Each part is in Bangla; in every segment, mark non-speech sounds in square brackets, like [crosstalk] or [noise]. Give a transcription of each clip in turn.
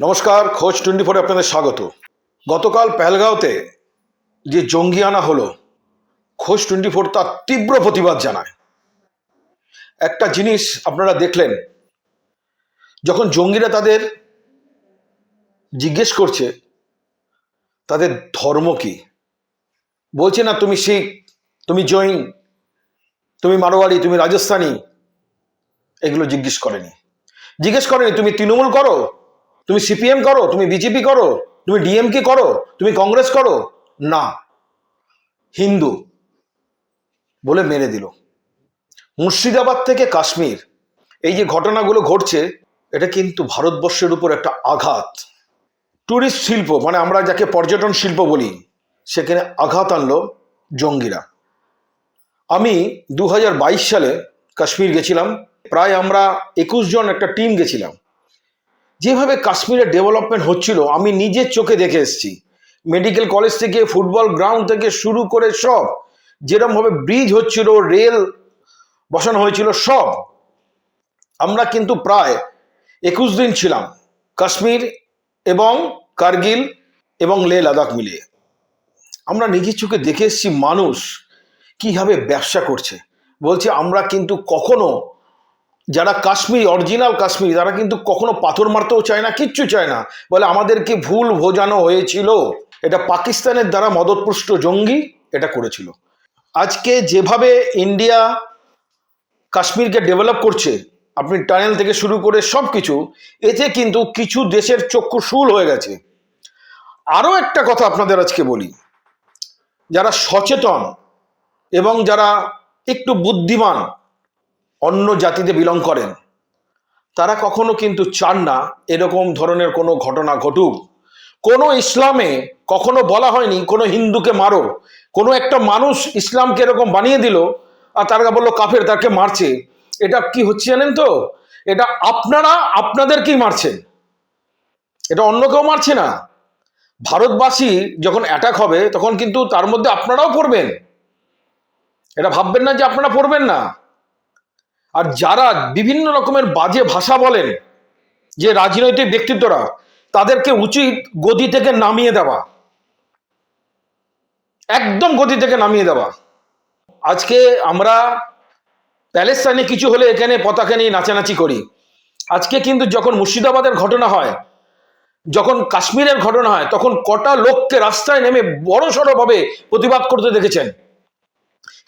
নমস্কার, খোঁজ টোয়েন্টি ফোরে আপনাদের স্বাগত। গতকাল পেহেলগাঁওতে যে জঙ্গি আনা হলো, খোঁজ টোয়েন্টি ফোর তার তীব্র প্রতিবাদ জানায়। একটা জিনিস আপনারা দেখলেন, যখন জঙ্গিরা তাদের জিজ্ঞেস করছে, তাদের ধর্ম কি? বলছে, না, তুমি শিখ, তুমি জৈন, তুমি মারোয়ারি, তুমি রাজস্থানী। এগুলো জিজ্ঞেস করেনি। জিজ্ঞেস করেনি, তুমি তৃণমূল করো? তুমি সিপিএম করো, তুমি বিজেপি করো, তুমি ডিএমকে করো, তুমি কংগ্রেস করো, না। হিন্দু বলে মেরে দিল। মুর্শিদাবাদ থেকে কাশ্মীর, এই যে ঘটনাগুলো ঘটছে, এটা কিন্তু ভারতবর্ষের উপর একটা আঘাত। ট্যুরিস্ট শিল্প মানে আমরা যাকে পর্যটন শিল্প বলি, সেখানে আঘাত আনলো জঙ্গিরা। আমি দু হাজার বাইশ সালে কাশ্মীর গেছিলাম, প্রায় আমরা একুশ জন একটা টিম গেছিলাম। যেভাবে কাশ্মীরে ডেভেলপমেন্ট হচ্ছিল, আমি নিজের চোখে দেখে এসেছি। মেডিকেল কলেজ থেকে ফুটবল গ্রাউন্ড থেকে শুরু করে সব যেরকমভাবে ব্রিজ হচ্ছিল রেল বসানো হয়েছিল, সব। আমরা কিন্তু প্রায় একুশ দিন ছিলাম, কাশ্মীর এবং কার্গিল এবং লে লাদাখ মিলিয়ে। আমরা নিজের চোখে দেখে এসেছি মানুষ কীভাবে ব্যবসা করছে। বলছে, আমরা কিন্তু কখনো যারা কাশ্মীর অরিজিনাল কাশ্মীর, তারা কিন্তু কখনো পাথর মারতেও চায় না, কিচ্ছু চায় না। বলে আমাদেরকে ভুল বোঝানো হয়েছিল। এটা পাকিস্তানের দ্বারা মদতপুষ্ট জঙ্গি এটা করেছিল। আজকে যেভাবে ইন্ডিয়া কাশ্মীরকে ডেভেলপ করছে, আপনি টানেল থেকে শুরু করে সব কিছু এতে কিন্তু কিছু দেশের চক্ষু শুল হয়ে গেছে। আরও একটা কথা আপনাদের আজকে বলি। যারা সচেতন এবং যারা একটু বুদ্ধিমান অন্য জাতিতে বিলং করেন। তারা কখনো কিন্তু চান না এরকম ধরনের কোনো ঘটনা ঘটুক। কোনো ইসলামে কখনো বলা হয়নি, কোনো হিন্দুকে মারো, কোনো একটা মানুষ ইসলামকে এরকম বানিয়ে দিল আর তারা বলল, কাফের তাকে মারছে। এটা কি হচ্ছে জানেন তো? এটা আপনারা আপনাদেরকেই মারছেন এটা অন্য কেউ মারছে না। ভারতবাসী যখন অ্যাটাক হবে, তখন কিন্তু তার মধ্যে আপনারাও পড়বেন। এটা ভাববেন না যে আপনারা পড়বেন না। আর যারা বিভিন্ন রকমের বাজে ভাষা বলেন, যে রাজনৈতিক ব্যক্তিত্বরা, তাদেরকে উচিত গদি থেকে নামিয়ে দেওয়া। একদম গদি থেকে নামিয়ে দেওয়া। আজকে আমরা প্যালেস্তাইনে কিছু হলে এখানে পতাকা নিয়ে নাচানাচি করি। আজকে কিন্তু যখন মুর্শিদাবাদের ঘটনা হয়, যখন কাশ্মীরের ঘটনা হয়, তখন কটা লোককে রাস্তায় নেমে বড় ভাবে প্রতিবাদ করতে দেখেছেন।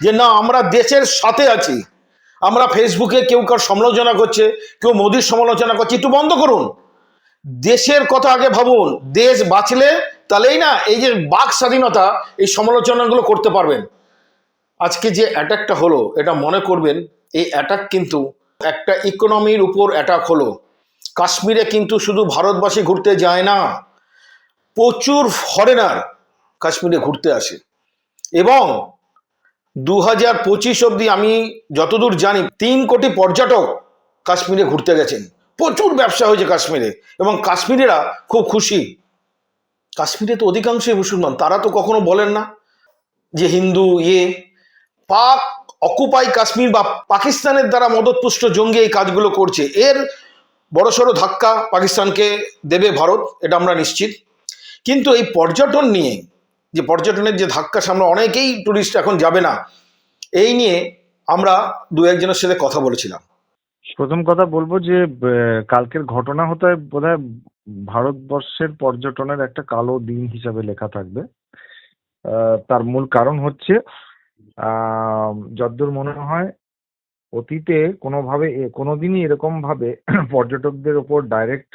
যে না, আমরা দেশের সাথে আছি। আমরা ফেসবুকে কেউ কার সমালোচনা করছে, কেউ মোদির সমালোচনা করছে, একটু বন্ধ করুন। দেশের কথা আগে ভাবুন, দেশ বাঁচলে তাহলেই না এই যে বাক স্বাধীনতা, এই সমালোচনাগুলো করতে পারবেন। আজকে যে অ্যাটাকটা হলো, এটা মনে করবেন, এই অ্যাটাক কিন্তু একটা ইকোনমির উপর অ্যাটাক হলো। কাশ্মীরে কিন্তু শুধু ভারতবাসী ঘুরতে যায় না, প্রচুর ফরেনার কাশ্মীরে ঘুরতে আসে। এবং দু হাজার পঁচিশ অব্দি আমি যতদূর জানি তিন কোটি পর্যটক কাশ্মীরে ঘুরতে গেছেন। প্রচুর ব্যবসা হয়েছে কাশ্মীরে এবং কাশ্মীরিরা খুব খুশি। কাশ্মীরে তো অধিকাংশই মুসলমান, তারা তো কখনো বলেন না যে হিন্দু ইয়ে। পাক অকুপাই কাশ্মীর বা পাকিস্তানের দ্বারা মদতপুষ্ট জঙ্গি এই কাজগুলো করছে। এর বড়সড় ধাক্কা পাকিস্তানকে দেবে ভারত, এটা আমরা নিশ্চিত। কিন্তু এই পর্যটন নিয়ে যে পর্যটনের যে ধাক্কা, সামনে অনেকেই টুরিস্ট এখন যাবে না। এই নিয়ে আমরা দু একজনের সাথে কথা বলেছিলাম। প্রথম কথা বলব যে কালকের ঘটনা হতে বোধহয় ভারতবর্ষের পর্যটনের একটা কালো দিন হিসাবে লেখা থাকবে। তার মূল কারণ হচ্ছে যদ্দূর মনে হয়, অতীতে কোনোভাবে কোনোদিনই এরকম ভাবে [clears throat] পর্যটকদের ওপর ডাইরেক্ট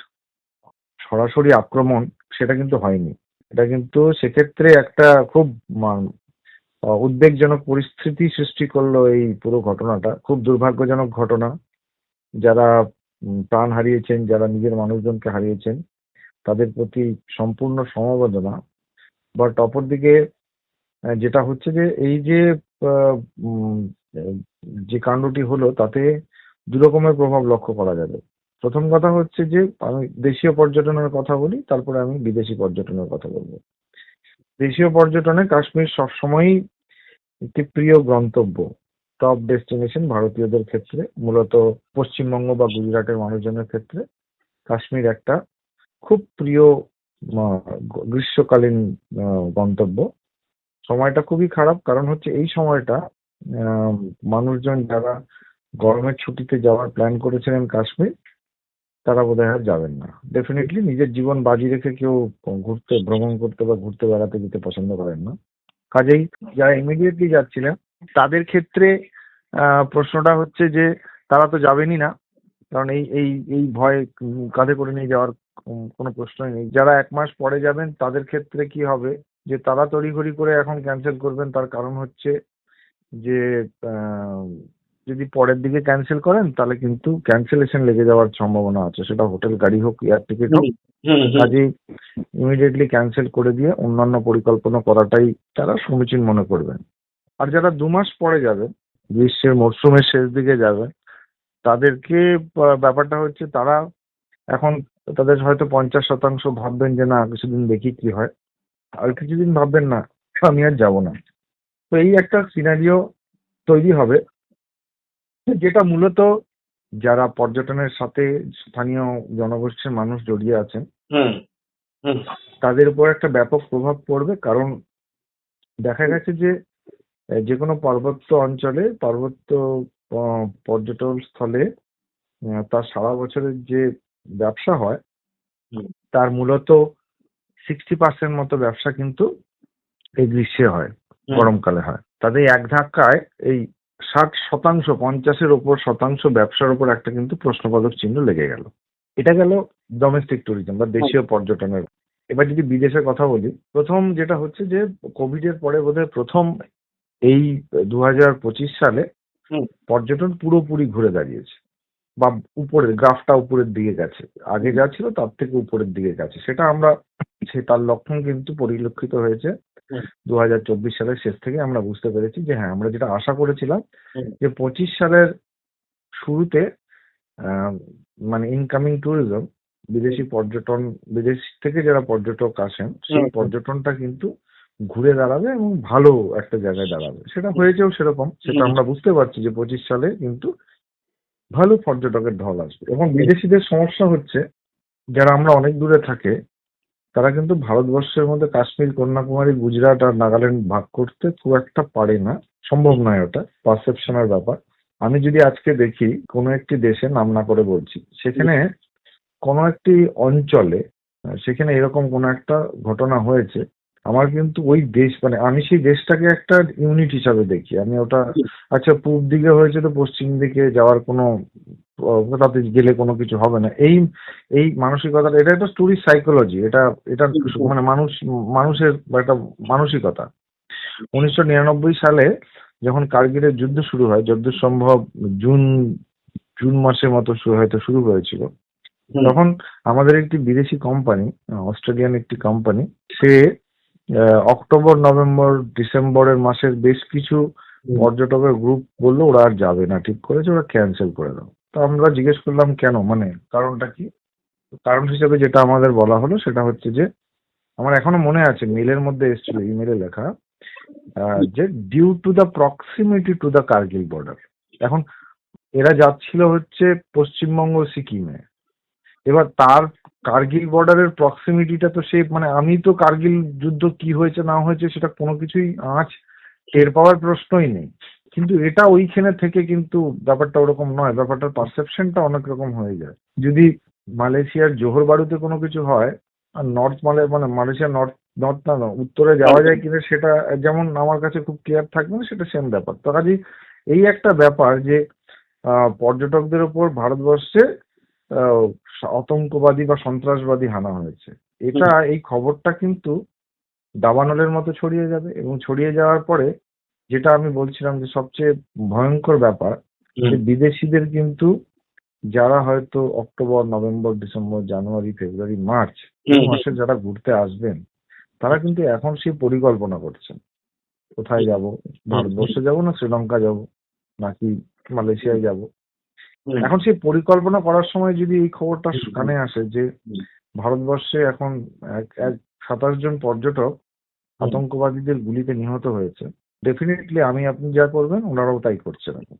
সরাসরি আক্রমণ সেটা কিন্তু হয়নি। এটা কিন্তু সেক্ষেত্রে একটা খুব উদ্বেগজনক পরিস্থিতি সৃষ্টি করল এই পুরো ঘটনাটা। খুব দুর্ভাগ্যজনক ঘটনা। যারা প্রাণ হারিয়েছেন, যারা নিজের মানুষজনকে হারিয়েছেন, তাদের প্রতি সম্পূর্ণ সমবেদনা। বাট অপরদিকে যেটা হচ্ছে যে এই যে যে কাণ্ডটি হলো, তাতে দু রকমের প্রভাব লক্ষ্য করা যাবে। প্রথম কথা হচ্ছে যে, আমি দেশীয় পর্যটনের কথা বলি, তারপরে আমি বিদেশি পর্যটনের কথা বলব। দেশীয় পর্যটনে কাশ্মীর সবসময়ই একটি প্রিয় গন্তব্য টপ ডেস্টিনেশন ভারতীয়দের ক্ষেত্রে, মূলত পশ্চিমবঙ্গ বা গুজরাটের মানুষজনের ক্ষেত্রে। কাশ্মীর একটা খুব প্রিয় গ্রীষ্মকালীন গন্তব্য। সময়টা খুবই খারাপ, কারণ হচ্ছে এই সময়টা মানুষজন যারা গরমের ছুটিতে যাওয়ার প্ল্যান করেছিলেন কাশ্মীর তারা বোধহয় আর যাবেন না। ডেফিনেটলি নিজের জীবন বাজি রেখে কেউ ঘুরতে, ভ্রমণ করতে বা ঘুরতে বেড়াতে যেতে পছন্দ করেন না। কাজেই যারা ইমিডিয়েটলি যাচ্ছিলেন, তাদের ক্ষেত্রে প্রশ্নটা হচ্ছে যে, তারা তো যাবেনই না। কারণ এই এই এই ভয় কাঁধে করে নিয়ে যাওয়ার কোনো প্রশ্নই নেই। যারা এক মাস পরে যাবেন, তাদের ক্ষেত্রে কি হবে? যে, তারা তড়িঘড়ি করে এখন ক্যান্সেল করবেন, তার কারণ হচ্ছে যে যদি পরের দিকে ক্যান্সেল করেন তাহলে কিন্তু ক্যান্সেলেশন লেগে যাওয়ার সম্ভাবনা আছে। সেটা হোটেল গাড়ি হোক এয়ার টিকিট হোক কাজেই ইমিডিয়েটলি ক্যান্সেল করে দিয়ে অন্যান্য পরিকল্পনা করাটাই তারা সমীচীন মনে করবেন। আর যারা দু মাস পরে যাবে গ্রীষ্মের মরশুমের শেষ দিকে যাবে তাদেরকে ব্যাপারটা হচ্ছে তারা এখন তাদের হয়তো পঞ্চাশ শতাংশ ভাববেন যে না কিছুদিন দেখি কি হয়। আর কিছুদিন ভাববেন না আমি আর যাব না। তো এই একটা সিনারিও তৈরি হবে। যেটা মূলত যারা পর্যটনের সাথে স্থানীয় জনগোষ্ঠীর মানুষ জড়িয়ে আছেন তাদের উপর একটা ব্যাপক প্রভাব পড়বে কারণ দেখা গেছে যে যে কোনো পার্বত্য অঞ্চলে পার্বত্য পর্যটন স্থলে তার সারা বছরের যে ব্যবসা হয় তার মূলত সিক্সটি পার্সেন্ট মতো ব্যবসা কিন্তু এই গ্রীষ্মে হয় গরমকালে হয়। তাদের এক ধাক্কায় এই ষাট শতাংশ পঞ্চাশের ওপর শতাংশ ব্যবসার ওপর একটা কিন্তু প্রশ্নবোধক চিহ্ন লেগে গেল। এটা গেল ডোমেস্টিক ট্যুরিজম বা দেশীয় পর্যটনের। এবার যদি বিদেশের কথা বলি প্রথম যেটা হচ্ছে যে কোভিড এর পরে বোধহয় প্রথম এই দু হাজার পঁচিশ সালে পর্যটন পুরোপুরি ঘুরে দাঁড়িয়েছে বা উপরের গ্রাফটা উপরের দিকে গেছে। আগে যা ছিল তার থেকে উপরের দিকে গেছে। সেটা আমরা সে তার লক্ষণ কিন্তু পরিলক্ষিত হয়েছে। দু হাজার চব্বিশ সালের শেষ থেকে আমরা বুঝতে পেরেছি যে হ্যাঁ আমরা যেটা আশা করেছিলাম যে পঁচিশ সালের শুরুতে আহ, মানে ইনকামিং ট্যুরিজম বিদেশি পর্যটন বিদেশ থেকে যারা পর্যটক আসেন সেই পর্যটনটা কিন্তু ঘুরে দাঁড়াবে এবং ভালো একটা জায়গায় দাঁড়াবে। সেটা হয়েছেও সেরকম সেটা আমরা বুঝতে পারছি যে পঁচিশ সালে কিন্তু ভালো পর্যটকের ঢল আসবে। এবং বিদেশিদের সমস্যা হচ্ছে যারা আমরা অনেক দূরে থাকে তারা কিন্তু ভারতবর্ষের মধ্যে কাশ্মীর, কন্যাকুমারী, গুজরাট আর নাগাল্যান্ড ভাগ করতে খুব একটা পারে না। সম্ভব নয় ওটা পারসেপশনের ব্যাপার। আমি যদি আজকে দেখি, কোনো একটি দেশে নাম না করে বলছি, সেখানে কোনো একটি অঞ্চলে, সেখানে এরকম কোনো একটা ঘটনা হয়েছে। আমার কিন্তু ওই দেশ মানে আমি সেই দেশটাকে একটা ইউনিট হিসাবে দেখি। আমি ওটা আচ্ছা পূব দিকে হয়েছে তো পশ্চিম দিকে যাওয়ার কোনো তাতে গেলে কোনো কিছু হবে না। এই এই মানসিকতা এটা একটা টুরিস্ট সাইকোলজি এটা এটা মানে মানুষ মানুষের একটা মানসিকতা। উনিশশো নিরানব্বই সালে যখন কার্গিলের যুদ্ধ শুরু হয় যদ্দূর সম্ভব জুন জুন মাসের মতো হয়তো শুরু হয়েছিল। তখন আমাদের একটি বিদেশি কোম্পানি অস্ট্রেলিয়ান একটি কোম্পানি সে অক্টোবর নভেম্বর ডিসেম্বরের মাসের বেশ কিছু পর্যটকের গ্রুপ বলল ওরা আর যাবে না ঠিক করেছে ওরা ক্যান্সেল করে দাও। তো আমরা জিজ্ঞেস করলাম, কেন? মানে কারণটা কি? কারণ হিসেবে যেটা আমাদের বলা হলো সেটা হচ্ছে যে, আমার এখনও মনে আছে, মেলের মধ্যে এসেছিল ইমেলে লেখা যে due to the proximity to the Kargil border এখন এরা যাচ্ছিল হচ্ছে পশ্চিমবঙ্গ সিকিমে। এবার তার কার্গিল বর্ডারের প্রক্সিমিটিটা তো সে মানে আমি তো কার্গিল যুদ্ধ কি হয়েছে না হয়েছে সেটা কোনো কিছুই আঁচ টের পাওয়ার প্রশ্নই নেই। কিন্তু এটা ওইখানে থেকে কিন্তু ব্যাপারটা ওরকম নয় ব্যাপারটার পারসেপশনটা অনেক রকম হয়ে যায়। যদি মালয়েশিয়ার জোহর বাড়িতে কোনো কিছু হয় আর নর্থ মালে মানে মালয়েশিয়া নর্থ নর্থ না না, উত্তরে যাওয়া যায় কিনা সেটা যেমন আমার কাছে খুব ক্লিয়ার থাকবে না সেটা সেম ব্যাপার। তো কাজেই এই একটা ব্যাপার যে পর্যটকদের ওপর ভারতবর্ষে আতঙ্কবাদী বা সন্ত্রাসবাদী হানা হয়েছে। এটা এই খবরটা কিন্তু দাবানলের মতো ছড়িয়ে যাবে এবং ছড়িয়ে যাওয়ার পরে যেটা আমি বলছিলাম যে সবচেয়ে ভয়ঙ্কর ব্যাপার যে বিদেশিদের কিন্তু যারা হয়তো October November December January February March এই মাসে যারা ঘুরতে আসবেন তারা কিন্তু এখন সেই পরিকল্পনা করছেন। কোথায় যাব? ভারতবর্ষে যাব না শ্রীলঙ্কা যাব? নাকি মালয়েশিয়ায় যাব? এখন সেই পরিকল্পনা করার সময় যদি এই খবরটা। কানে আসে যে ভারতবর্ষে এখন এক এক সাতাশ জন পর্যটক আতঙ্কবাদীদের গুলিতে নিহত হয়েছে ডেফিনেটলি আমি আপনি যা করবেন ওনারাও তাই করছেন এখন।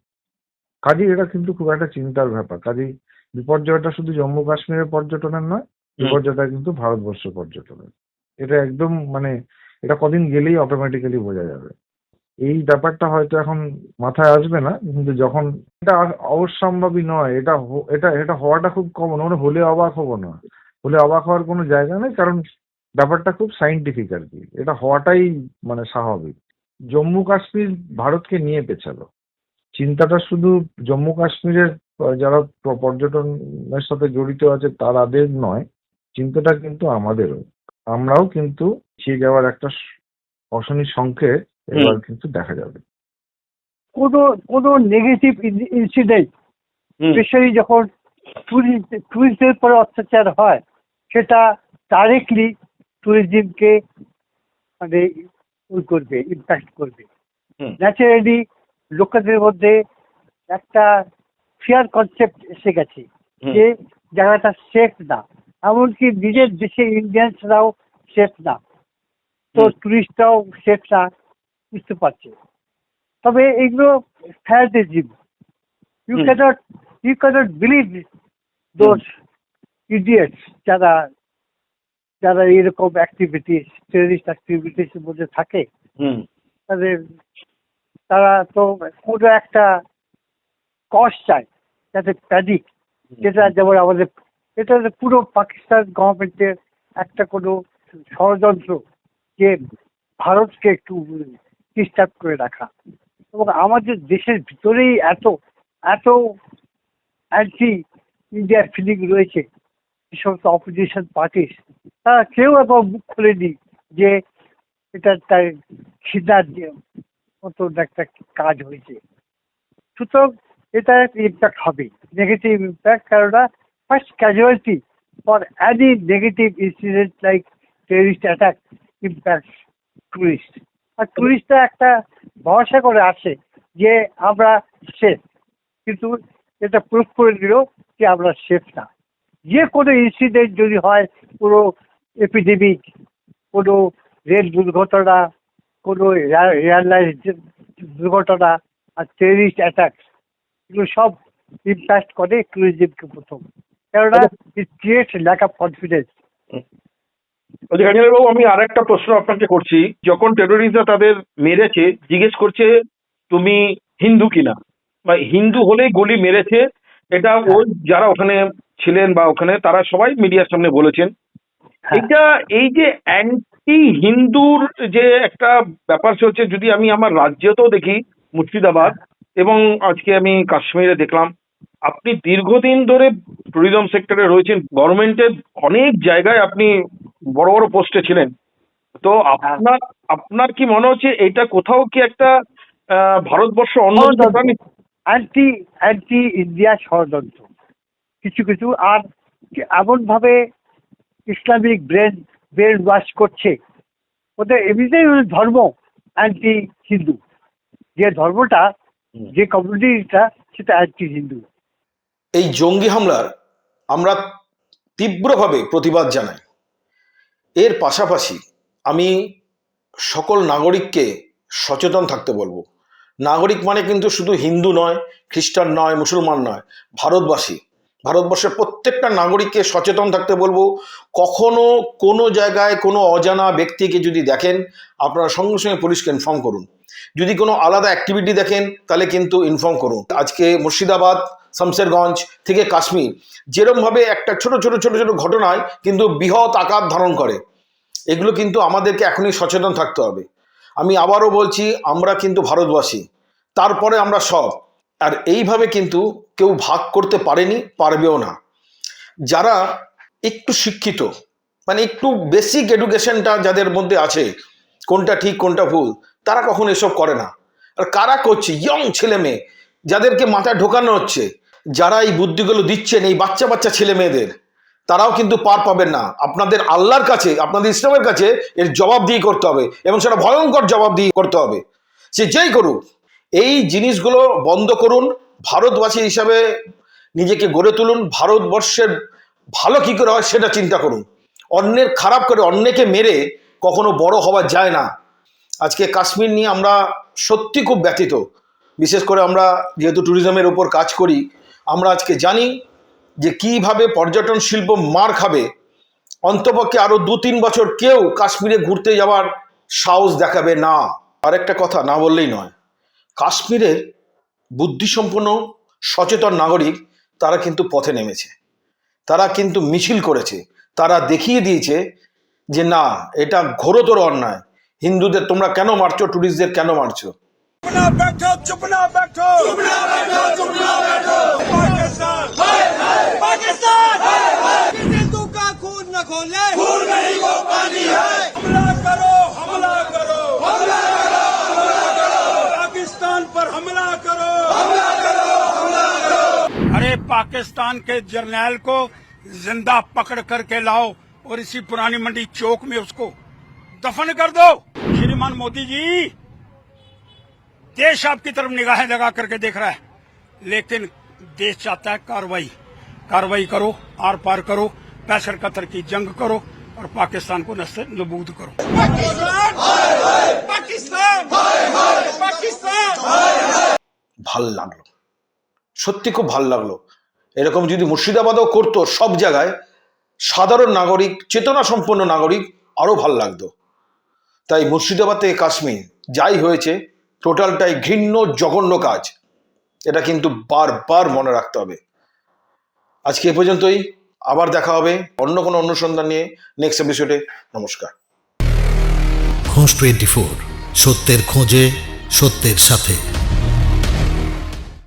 কাজেই এটা কিন্তু খুব একটা চিন্তার ব্যাপার। কাজেই বিপর্যয়টা শুধু জম্মু কাশ্মীরের পর্যটনের নয় বিপর্যয়টা কিন্তু ভারতবর্ষ পর্যটনের। এটা একদম মানে এটা কদিন গেলেই অটোমেটিক্যালি বোঝা যাবে। এই ব্যাপারটা হয়তো এখন মাথায় আসবে না কিন্তু যখন এটা অবশ্যম্ভাবী নয় এটা এটা এটা হওয়াটা খুব কমন মানে হলে অবাক হব না। হলে অবাক হওয়ার কোনো জায়গা নেই কারণ ব্যাপারটা খুব সাইন্টিফিক আর কি। এটা হওয়াটাই মানে স্বাভাবিক। জম্মু কাশ্মীর ভারতকে নিয়ে পেছালো। চিন্তাটা শুধু জম্মু কাশ্মীরের যারা পর্যটনের সাথে জড়িত আছে তাদের নয় চিন্তাটা কিন্তু আমাদেরও। আমরাও কিন্তু পিছিয়ে যাওয়ার একটা অশনি সংকেত এবার কিন্তু দেখা যাবে। কোনো কোনো নেগেটিভ ইনসিডেন্ট স্পেশালি যখন টুরিস্ট টুরিস্টদের পরে অত্যাচার হয় সেটা ডাইরেক্টলি ট্যুরিজমকে মানে ওই করবে ইম্প্যাক্ট করবে। ন্যাচারালি লোকেদের মধ্যে একটা ফিয়ার কনসেপ্ট এসে গেছে। যে জায়গাটা সেফ না। এমনকি নিজের দেশে ইন্ডিয়ানসরাও সেফ না। তো। টুরিস্টরাও সেফ না বুঝতে পারছে। তবে এগুলো ফ্যান্টাজিম you. Can't you can't believe those idiots যারা যারা এরকম অ্যাক্টিভিটিস টেরিস্ট অ্যাক্টিভিটিস এর মধ্যে থাকে হুম, তাদের তারা তো কোনো একটা কষ্ট চায় যাতে প্যানিক যেটা যেমন আমাদের এটা পুরো পাকিস্তান গভর্নমেন্টের একটা কোনো ষড়যন্ত্র যে ভারতকে একটু ডিস্টার্ব করে রাখা। এবং আমাদের দেশের ভিতরেই এত এত অ্যান্টি ইন্ডিয়া ফিলিং রয়েছে। যে সমস্ত অপোজিশন পার্টিস তারা কেউ একবার মুখ খোলেনি যে এটা তার খিদার মতো একটা কাজ হয়েছে। সুতরাং এটা ইম্প্যাক্ট হবে নেগেটিভ ইম্প্যাক্ট কেননা first casualty for any negative incident like terrorist attack impact tourist আর টুরিস্টরা একটা ভরসা করে আসে যে আমরা সেফ কিন্তু এটা প্রুফ করে দিল যে আমরা সেফ না। যে কোনো ইনসিডেন্ট যদি হয়, কোনো এপিডেমিক কোনো রেল দুর্ঘটনা, কোনো এয়ারলাইন দুর্ঘটনা আর টেরিস্ট অ্যাটাক এগুলো সব ইম্প্যাক্ট করে ট্যুরিজমকে প্রথম। কেননা it creates lack of confidence বাবু আমি আর একটা প্রশ্ন আপনাকে করছি। যখন টেরোরিস্টরা তাদের মেরেছে, জিজ্ঞেস করছে, তুমি হিন্দু কিনা? বা হিন্দু হলেই গুলি মেরেছে এটা ওই যারা ওখানে ছিলেন বা ওখানে তারা সবাই মিডিয়ার সামনে বলেছেন। হ্যাঁ। এটা এই যে অ্যান্টি হিন্দুর যে একটা ব্যাপার চলছে যদি আমি আমার রাজ্যতেও দেখি মুর্শিদাবাদ এবং আজকে আমি কাশ্মীরে দেখলাম আপনি দীর্ঘদিন ধরে ট্যুরিজম সেক্টরে রয়েছেন গভর্নমেন্টের অনেক জায়গায় আপনি বড় বড় পোস্টে ছিলেন। তো আপনার আপনার কি মনে হচ্ছে এটা কোথাও কি একটা আহ, ভারতবর্ষ অন্য অ্যান্টি অ্যান্টি ইন্ডিয়া ষড়যন্ত্র। কিছু কিছু আর এমন ভাবে ইসলামিক ব্রেন ব্রেন ওয়াশ করছে। ওদের এমনিতেই ধর্ম অ্যান্টি হিন্দু যে ধর্মটা যে কমিউনিটিটা সেটা অ্যান্টি হিন্দু এই জঙ্গি হামলার আমরা তীব্রভাবে প্রতিবাদ জানাই। এর পাশাপাশি আমি সকল নাগরিককে সচেতন থাকতে বলব। নাগরিক মানে কিন্তু শুধু হিন্দু নয়, খ্রিস্টান নয়, মুসলমান নয়, ভারতবাসী। ভারতবর্ষের প্রত্যেকটা নাগরিককে সচেতন থাকতে বলব, কখনো কোনো জায়গায় কোনো অজানা ব্যক্তিকে যদি দেখেন, আপনারা সঙ্গে সঙ্গে পুলিশকে ইনফর্ম করুন। যদি কোনো আলাদা অ্যাক্টিভিটি দেখেন, তাহলে কিন্তু ইনফর্ম করুন। আজকে মুর্শিদাবাদ শামসেরগঞ্জ থেকে কাশ্মীর, যেরমভাবে একটা ছোট ছোট ছোট ছোট ঘটনায় কিন্তু বৃহৎ আকার ধারণ করে। এগুলো কিন্তু আমাদেরকে এখনই সচেতন থাকতে হবে। আমি আবারও বলছি, আমরা কিন্তু ভারতবাসী। তারপরে আমরা সব। আর এইভাবে কিন্তু কেউ ভাগ করতে পারেনি, পারবেও না। যারা একটু শিক্ষিত মানে একটু বেসিক এডুকেশনটা যাদের মধ্যে আছে, কোনটা ঠিক, কোনটা ভুল, তারা কখন এসব করে না। আর কারা করছে? ইয়ং ছেলে মেয়ে, যাদেরকে মাথায় ঢোকানো হচ্ছে, যারা এই বুদ্ধিগুলো দিচ্ছেন, এই বাচ্চা বাচ্চা ছেলে মেয়েদের তারাও কিন্তু পার পাবেন না। আপনাদের আল্লাহর কাছে, আপনাদের ইসলামের কাছে এর জবাব দিয়ে করতে হবে এবং সেটা ভয়ঙ্কর জবাব দিয়ে করতে হবে। সে যেই করুক, এই জিনিসগুলো বন্ধ করুন, ভারতবাসী হিসাবে নিজেকে গড়ে তুলুন, ভারতবর্ষের ভালো কি করে হয় সেটা চিন্তা করুন। অন্যের খারাপ করে অন্যকে মেরে কখনো বড় হওয়া যায় না। আজকে কাশ্মীর নিয়ে আমরা সত্যি খুব ব্যথিত। বিশেষ করে আমরা যেহেতু ট্যুরিজমের উপর কাজ করি, আমরা আজকে জানি যে কীভাবে পর্যটন শিল্প মার খাবে। অন্তপক্ষে আরও দু তিন বছর কেউ কাশ্মীরে ঘুরতে যাওয়ার সাহস দেখাবে না। আর একটা কথা, না বললেই নয়। কাশ্মীরের বুদ্ধিসম্পন্ন, সচেতন নাগরিক তারা কিন্তু পথে নেমেছে। তারা কিন্তু মিছিল করেছে। তারা দেখিয়ে দিয়েছে যে না, এটা ঘোরতর অন্যায়। হিন্দুদের তোমরা কেন মারছো ট্যুরিস্টদের কেন মারছো? चुप ना बैठो। चुप ना बैठो चुप ना बैठो। चुप ना बैठो पाकिस्तान। पाकिस्तान हिंदू का खून न खोले। खून नहीं वो पानी है हमला करो हमला करो। हमला करो हमला करो। पाकिस्तान पर हमला करो। हमला करो हमला करो। अरे पाकिस्तान के जर्नैल को ज़िंदा पकड़ करके लाओ और इसी पुरानी मंडी चौक में उसको दफन कर दो। श्रीमान मोदी जी देश आपकी तरफ निगाहें लगा करके देख रहा है लेकिन देश चाहता है कार्रवाई कार्रवाई करो आर पार करो पैसर कतर की जंग करो और पाकिस्तान को नस्ते नबूद करो पाकिस्तान पाकिस्तान पाकिस्तान ভাল লাগলো সত্যি খুব ভাল লাগলো এরকম যদি মুর্শিদাবাদও করতো সব জায়গায় সাধারণ নাগরিক চেতনা সম্পন্ন নাগরিক আরও ভাল লাগতো তাই মুর্শিদাবাদ থেকে কাশ্মীর যাই হয়েছে টোটালটাই ঘৃণ্য, জঘন্য কাজ। এটা কিন্তু বারবার মনে রাখতে হবে। আজকে এ পর্যন্তই। আবার দেখা হবে অন্য কোনো অনুসন্ধান নিয়ে নেক্সট এপিসোডে নমস্কার। খোঁজ টোয়েন্টি ফোর সত্যের খোঁজে, সত্যের সাথে।